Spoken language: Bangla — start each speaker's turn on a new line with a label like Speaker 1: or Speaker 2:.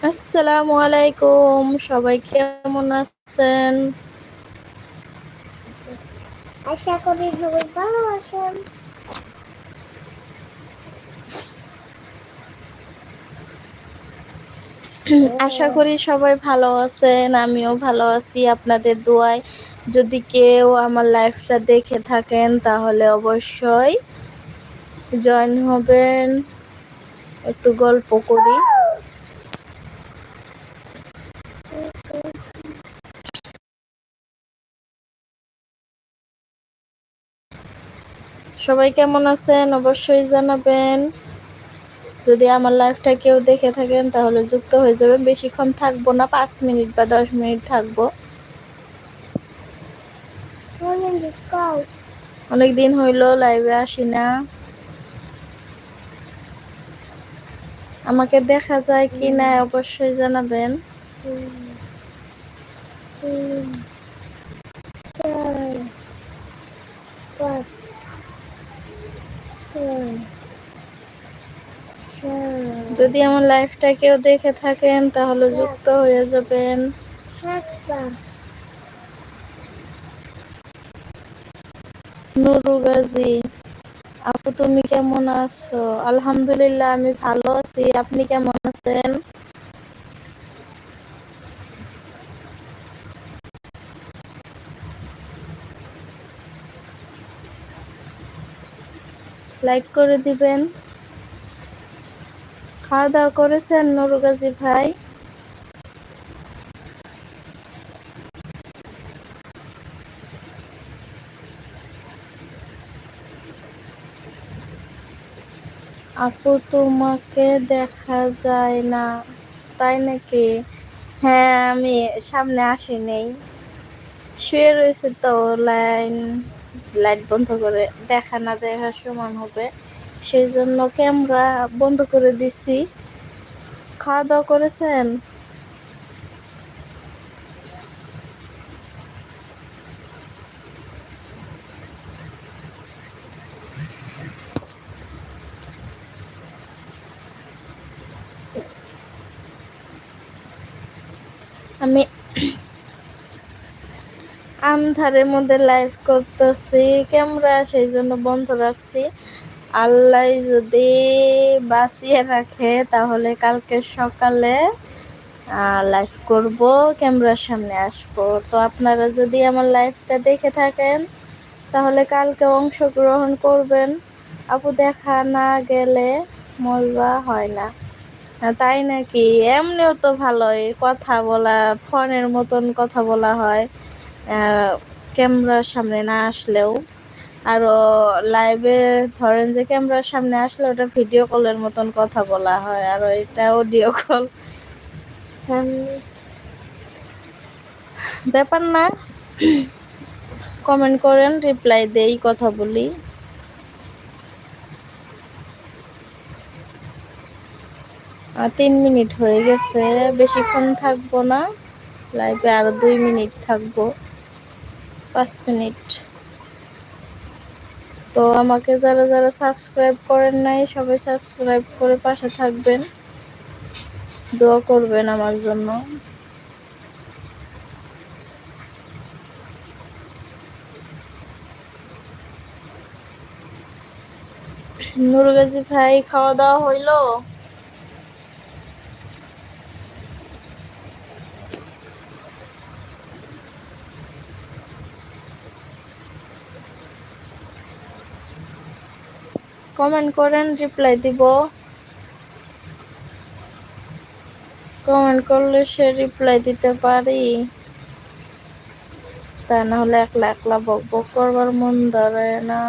Speaker 1: আসসালামু আলাইকুম সবাই কেমন আছেন?
Speaker 2: আশা করি সবাই ভালো আছেন।
Speaker 1: আশা করি সবাই ভালো আছেন আমিও ভালো আছি। আপনাদের দোয়ায় যদি কেউ আমার লাইফটা দেখে থাকেন তাহলে অবশ্যই জয়েন হবেন। একটু গল্প করি। সবাই কেমন আছেন? অবশ্যই জানাবেন। যদি আমার লাইফটা কেউ দেখে থাকেন, তাহলে যুক্ত হয়ে যাবেন। বেশিক্ষণ থাকব না, পাঁচ মিনিট বা দশ মিনিট থাকব। অনেক দিন হইল লাইভে আসি না। আমাকে দেখা যায় কি না, অবশ্যই জানাবেন। যদি আমার লাইফটা কেউ দেখে থাকেন, তাহলে যুক্ত হয়ে যাবেন। আপু তুমি কেমন আছো? আলহামদুলিল্লাহ, আমি ভালো আছি। আপনি কেমন আছেন? লাইক করে দিবেন। খাওয়া দাওয়া করেছেন নুরু গাজী ভাই? আপু, তোমাকে দেখা যায় না, তাই নাকি? হ্যাঁ আমি সামনে আসি নেই। শুয়ে রয়েছে তো লাইন, লাইট বন্ধ করে দেখা না দেখা সমান হবে। সেই জন্য ক্যামেরা বন্ধ করে দিছি। খাওয়া দাওয়া করেছেন? আমি আমধারের মধ্যে লাইভ করতেছি, ক্যামেরা সেই জন্য বন্ধ রাখছি। আল্লাহ যদি বাঁচিয়ে রাখে, তাহলে কালকে সকালে লাইভ করব, ক্যামেরার সামনে আসব। তো আপনারা যদি আমার লাইভটা দেখে থাকেন, তাহলে কালকে অংশগ্রহণ করবেন। আপু দেখা না গেলে মজা হয় না। তাই নাকি? এমনিও তো ভালোই কথা বলা, ফোনের মতন কথা বলা হয়। ক্যামেরার সামনে না আসলেও। আরও লাইভে ধরেন যে ক্যামেরার সামনে আসলে ওটা ভিডিও কলের মতন কথা বলা হয়, আর এটা অডিও কল ব্যাপার না। কমেন্ট করেন রিপ্লাই দেই, কথা বলি। তিন মিনিট হয়ে গেছে। বেশিক্ষণ থাকব না। লাইভে আরও দুই মিনিট থাকব। পাঁচ মিনিট তো আমাকে যারা যারা সাবস্ক্রাইব করেন নাই, সবাই সাবস্ক্রাইব করে পাশে থাকবেন। দোয়া করবেন আমার জন্য। নুরগাজি ভাই, খাওয়া দাওয়া হইল? কমেন্ট করেন রিপ্লাই দিব। কমেন্ট করলে সে রিপ্লাই দিতে পারি। তা না হলে একলা একলা বক বক করবার মন ধরে না।